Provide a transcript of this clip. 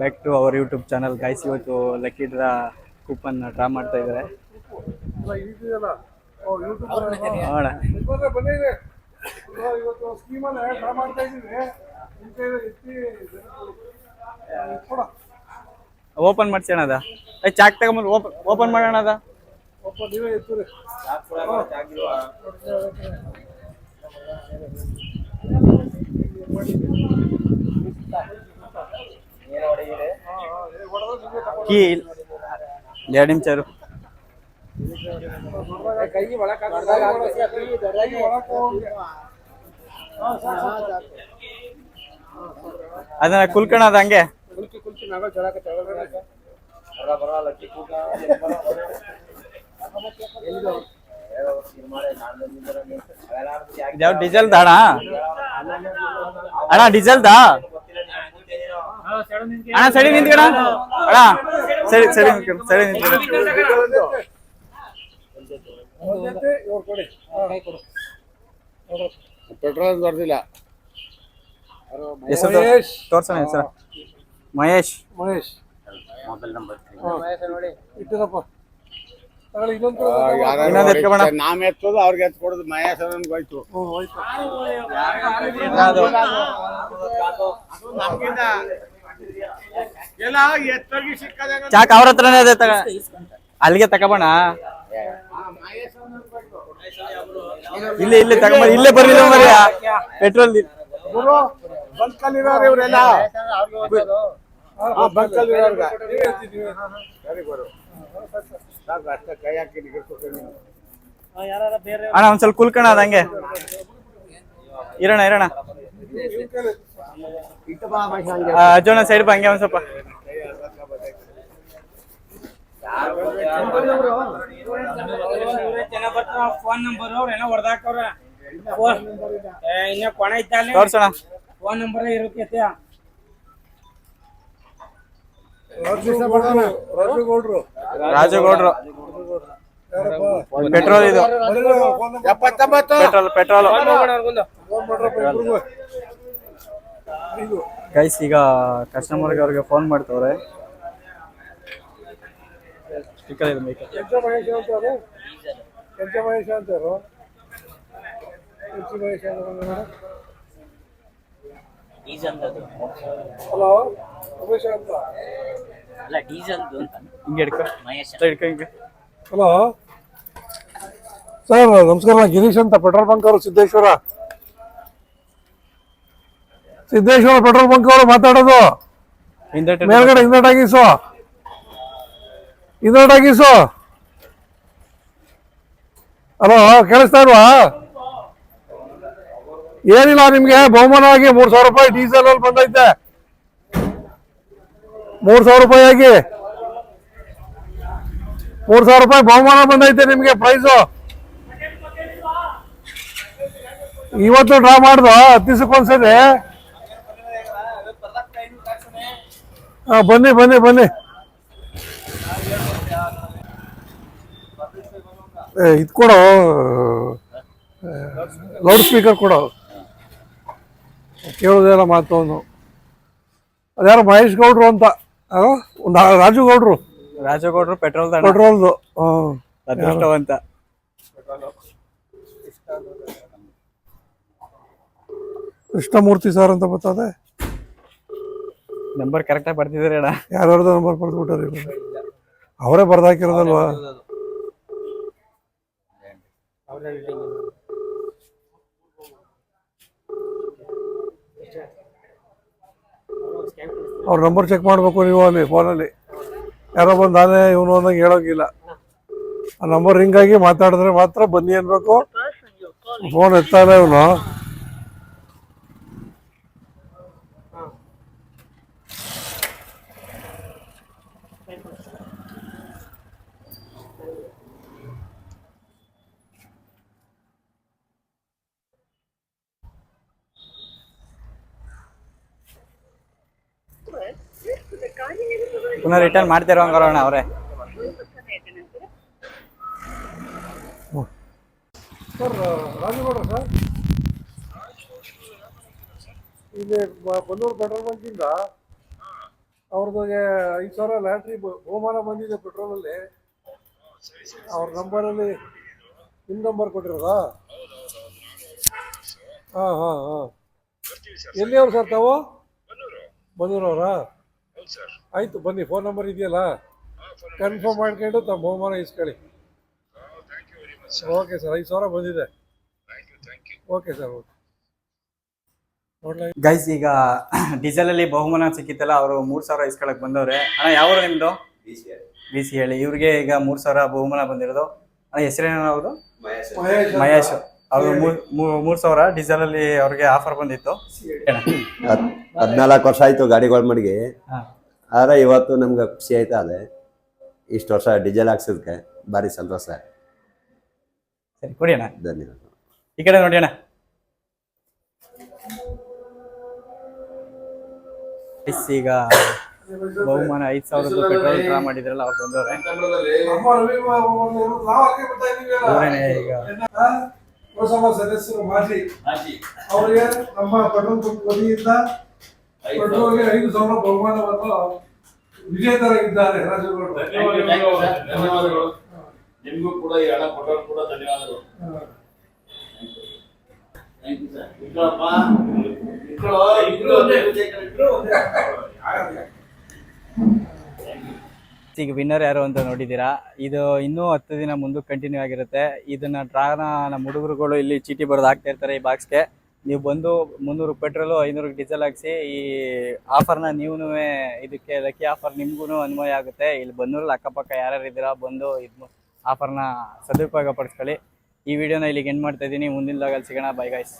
Back to our YouTube channel guys ಇವತ್ತು lucky draw coupon draw ಮಾಡ್ತಾ ಇದ್ದಾರೆ. Open ಮಾಡ್ಸೋಣ ಅದ ಚಾಕ್ ತಗೊಂಬಂದು ಓಪನ್ ಓಪನ್ ಮಾಡೋಣ ಎರಡು ನಿಮಿಷ ಇರು. ಅದನ್ನ ಕುಲ್ಕಣದ ಹಂಗೆ. ಇದ್ಯಾವ ಡೀಸೆಲ್ ಅಣ್ಣ? ಅಣ್ಣ ಡೀಸೆಲ್ ದಾ ಅಣ್ಣ ಸರಿ ನಿಂತ್ಕಣ ಅಣ್ಣ ಸರಿ ಸರಿ ಸರಿ ನಿಂತ್ಕಣ ಪೆಟ್ರೋಲ್ ಬರ್ದಿಲ್ಲ. ಹೆಸರು ಮಹೇಶ್. ತೋರ್ಸೋಣ ಹೆಸರು. ಮಹೇಶ್. ಮಹೇಶ್. ಎತ್ಕೊಬೋಣ. ನಾವ್ ಎತ್ತೋದು ಅವ್ರಿಗೆ ಎತ್ ಕೊಡೋದು ಮಹೇಶ್ ಹೋಯ್ತು. ಹೋಯ್ತು. ಚಾಕ್ ಅವ್ರ ಹತ್ರನೇ ಇದೆ ತಗ? ಅಲ್ಲಿಗೆ ತಗೋಬೋಣ? ಇಲ್ಲಿ ಇಲ್ಲಿ ತಗೊಂಬ ಇಲ್ಲೇ ಬರ್ಲಿಲ್ಲ ಮರಿ ಪೆಟ್ರೋಲ್ ಬಂಕಲ್ಲಿರೋರು ಇವರೆಲ್ಲ? ಬಂಕಲ್ಲಿರೋರ್ಗ. ಸರಿ ಸಾಕು ಅಷ್ಟೇ ಕೈ ಹಾಕಿ ಅಣ್ಣ ಒಂದ್ ಸ್ವಲ್ಪ ಕುಲ್ಕಣ ಅದಂಗೆ ಇರೋಣ ಇರೋಣ. ಆ, ಸೈಡ್ ಬಾ ಹಂಗೆ ಒಂದ್ ಸ್ವಲ್ಪ. ಫೋನ್ ನಂಬರ್ ಅವ್ರ ಏನೋ ಹೊಡೆದಾಕವ್ರ ಇನ್ನ ಕೊಣ ಇತ್ತಲ್ಲಿ ತೋರ್ಸೋಣ. ಫೋನ್ ನಂಬರ್ ಇರುತ್ತೆ ರಾಜು ಗೌಡ್ರು ರಾಜು ಗೌಡ್ರು ರಾಜಗೌಡ್ರು. ಪೆಟ್ರೋಲ್ ಇದು. ಎಪ್ಪತ್ತೊಂಬತ್ತು. Petrol petrol. ಗೈಸ್ ಈಗ ಕಸ್ಟಮರ್ಗೆ ಅವ್ರಿಗೆ ಫೋನ್ ಮಾಡ್ತವ್ರೆ. ಹಲೋ ಉಮೇಶ್ ಅಂತ? ಅಲ್ಲ ಡೀಸೆಲ್ ಅಂತ. ಹಿಂಗೆ ಹಿಡ್ಕೊ. ಹಿಡ್ಕೊ ಹಿಂಗೆ. ಹಲೋ ಸರ್ ನಮಸ್ಕಾರ. ನಾನು ಗಿರೀಶ್ ಅಂತ ಪೆಟ್ರೋಲ್ ಬಂಕ್ ಅವರು ಸಿದ್ದೇಶ್ವರ. ಸಿದ್ದೇಶ್ವರ ಪೆಟ್ರೋಲ್ ಬಂಕ್ ಅವರು ಮಾತಾಡೋದು. ಮೇಲ್ಗಡೆ ಹಿಂದಟ್. ಟಾಕೀಸು ಹಿಂದಟ್ ಆಗಿಸು ಅಲೋ ಕೇಳಿಸ್ತಾ ಇಲ್ವಾ? ಏನಿಲ್ಲ ನಿಮ್ಗೆ ಬಹುಮಾನವಾಗಿ ಮೂರ್ ಸಾವಿರ ರೂಪಾಯಿ ಡೀಸೆಲ್ ಅಲ್ಲಿ ಬಂದೈತೆ. ಮೂರ್ ಸಾವಿರ ರೂಪಾಯಿ ಆಗಿ. ಮೂರ್ ಸಾವಿರ ರೂಪಾಯಿ ಬಹುಮಾನ ಬಂದೈತೆ ನಿಮ್ಗೆ ಪ್ರೈಸು ಇವತ್ತು ಡ್ರಾ ಮಾಡ್ದು ಹತ್ತು ದಿವಸಕ್ಕೊಂದ್ಸರಿ ಹಾ ಬನ್ನಿ ಬನ್ನಿ ಬನ್ನಿ. ಇದು ಕೊಡು ಲೌಡ್ ಸ್ಪೀಕರ್ ಕೊಡು. ಕೇಳೋದೇನ ಮಾತು ಅವನು ಅದ್ಯಾರು ಮಹೇಶ್ ಗೌಡ್ರು ಅಂತ? ಒಂದು ರಾಜು ಗೌಡ್ರು. ರಾಜಗೌಡ್ರು ಪೆಟ್ರೋಲ್ ಪೆಟ್ರೋಲ್ದು ಅದೃಷ್ಟವಂತ ಕೃಷ್ಣಮೂರ್ತಿ ಸರ್ ಅಂತ ಬರ್ತದೆ. ನಂಬರ್ ಕರೆಕ್ಟಾಗಿ ಬರ್ತಿದ್ದೀರಿ ಅಣ್ಣ. ಯಾರ್ಯಾರ್ದು ನಂಬರ್ ಬರ್ದ್ಬಿಟ್ಟಾರೆ ಅವರೇ ಬರ್ದಾಕಿರೋದಲ್ವಾ? ಅವ್ರ ನಂಬರ್ ಚೆಕ್ ಮಾಡ್ಬೇಕು ನೀವು ಅಲ್ಲಿ ಫೋನಲ್ಲಿ ಯಾರೋ ಬಂದು ನಾನೇ ಇವನು ಅಂದಂಗೆ ಹೇಳೋಂಗಿಲ್ಲ. ಆ ನಂಬರ್ ರಿಂಗ್ ಆಗಿ ಮಾತಾಡಿದ್ರೆ ಮಾತ್ರ ಬನ್ನಿ ಅನ್ಬೇಕು. ಫೋನ್ ಎತ್ತಾನೆ ಇವನು. ಪುನಃ ರಿಟರ್ನ್ ಮಾಡ್ತಿರೋ ಹಂಗಾರ ಅಣ್ಣ ಅವರೇ. Sir Rajagowda sir. ಇಲ್ಲಿ ಬನ್ನೂರು ಪೆಟ್ರೋಲ್ ಬಂಕಿಂದ ಅವ್ರದ್ದು ಐದು ಸಾವಿರ ಲ್ಯಾಟ್ರಿ ಬಹುಮಾನ ಬಂದಿದೆ ಪೆಟ್ರೋಲಲ್ಲಿ. ಅವ್ರ ನಂಬರಲ್ಲಿ ನಿಮ್ಮ ನಂಬರ್ ಕೊಟ್ಟಿರೋದಾ? ಹಾಂ ಹಾಂ ಹಾಂ. ಎಲ್ಲಿ ಅವ್ರು ಸರ್ ತಾವು? ಬಂದೂರವ್ರಾ ಆಯ್ತು ಬನ್ನಿ ಫೋನ್ ನಂಬರ್ ಇದೆಯಲ್ಲ? ಕನ್ಫರ್ಮ್ ಮಾಡ್ಕೊಂಡು ತಮ್ಮ ಬಹುಮಾನ ಇಸ್ಕೊಳ್ಳಿ. ಓಕೆ ಸರ್ ಐದು ಸಾವಿರ ಬಂದಿದೆ. ಓಕೆ ಸರ್ ಓಕೆ ಗೈಸ್ ಈಗ ಡೀಸೆಲ್ ಅಲ್ಲಿ ಬಹುಮಾನ ಸಿಕ್ಕಿತ್ತಲ್ಲ ಅವರು ಮೂರ್ ಸಾವಿರ ಇಸ್ಕೊಳಕ್ ಬಂದವ್ರೆ. ಅಣ್ಣ ಯಾವ್ರು ನಿಮ್ದು? ಬಿ ಸಿ ಹೇಳಿ ಇವ್ರಿಗೆ ಈಗ ಮೂರ್ ಸಾವಿರ ಬಹುಮಾನ ಬಂದಿರೋದು. ಅಣ್ಣ ಹೆಸರೇನ ಅವರು ಮಹೇಶ್. ಅವರು ಮೂರ್ ಸಾವಿರ ಡೀಸೆಲ್ ಅಲ್ಲಿ ಅವ್ರಿಗೆ ಆಫರ್ ಬಂದಿತ್ತು. ಹದ್- ಹದ್ನಾಲ್ಕು ವರ್ಷ ಆಯ್ತು ಗಾಡಿಗಳ ಮಡಿಗೆ. ಆದ್ರೆ ಇವತ್ತು ನಮ್ಗೆ ಖುಷಿ ಆಯ್ತಾ ಅದೇ. ಇಷ್ಟು ವರ್ಷ ಡೀಸೆಲ್ ಹಾಕ್ಸಿದ್ಕೆ. ಭಾರಿ ಸಂತೋಷ. ಸರಿ ಕೊಡಿ ಅಣ್ಣ. ಧನ್ಯವಾದ. ಈ ಕಡೆ ನೋಡಿ ಅಣ್ಣ. Guys, ಈಗ ಬಹುಮಾನ ಐದ್ ರೂಪಾಯಿ ಪೆಟ್ರೋಲ್ ಡ್ರಾ ಮಾಡಿದ್ರಲ್ಲ ಅವ್ರು ಬಂದವ್ರೆ? ಇವರೇನೆ ಈಗ? ಪುರಸಭಾ ಸದಸ್ಯರು ಮಾಡಿ ಅವರಿಗೆ ನಮ್ಮ ಪೆಟ್ರೋಲ್ ಬಂಕ್ ವತಿಯಿಂದ ಪೆಟ್ರೋಲ್ಗೆ ಐದು ಸಾವಿರ ಬಹುಮಾನವನ್ನು ವಿಜೇತರಾಗಿದ್ದಾರೆ ರಾಜುಗೌಡರು ಧನ್ಯವಾದಗಳು. ನಿಮಗೂ ಕೂಡ ಈ ಹಣ ಕೊಟ್ಟರು ಕೂಡ ಧನ್ಯವಾದಗಳು. ಇಟ್ಕೊಳಪ್ಪ. ಇಟ್ಕೊಳ್ಳೋ, ಇಬ್ರು ಒಂದೇ ಇಬ್ರು ಒಂದೇ. ಈಗ ವಿನ್ನರ್ ಯಾರು ಅಂತ ನೋಡಿದ್ದೀರಾ? ಇದು ಇನ್ನೂ ಹತ್ತು ದಿನ ಮುಂದೆ ಕಂಟಿನ್ಯೂ ಆಗಿರುತ್ತೆ. ಇದನ್ನ ಡ್ರಾನ ನಮ್ಮ ಹುಡುಗರುಗಳು ಇಲ್ಲಿ ಚೀಟಿ ಬರೆದು ಹಾಕ್ತಾ ಇರ್ತಾರೆ ಈ ಬಾಕ್ಸ್ಗೆ ನೀವು ಬಂದು ಮುನ್ನೂರು ಪೆಟ್ರೋಲು, ಐನೂರು ಡೀಸೆಲ್ ಹಾಕ್ಸಿ, ಈ ಆಫರ್ನ ನೀವು ಇದಕ್ಕೆ, ಲಕ್ಕಿ ಆಫರ್ ನಿಮಗೂ ಅನ್ವಯ ಆಗುತ್ತೆ. ಇಲ್ಲಿ ಬಂದೂರಲ್ಲಿ ಅಕ್ಕಪಕ್ಕ ಯಾರ್ಯಾರು ಇದ್ದೀರಾ, ಬಂದು ಇದು ಆಫರ್ನ ಸದುಪಯೋಗ ಪಡಿಸ್ಕೊಳ್ಳಿ. ಈ ವಿಡಿಯೋನ ಇಲ್ಲಿಗೆ ಎಂಡ್ ಮಾಡ್ತಾ ಇದ್ದೀನಿ. ಮುಂದಿನ ಲಾಗಲ್ಲಿ ಸಿಗೋಣ. By guys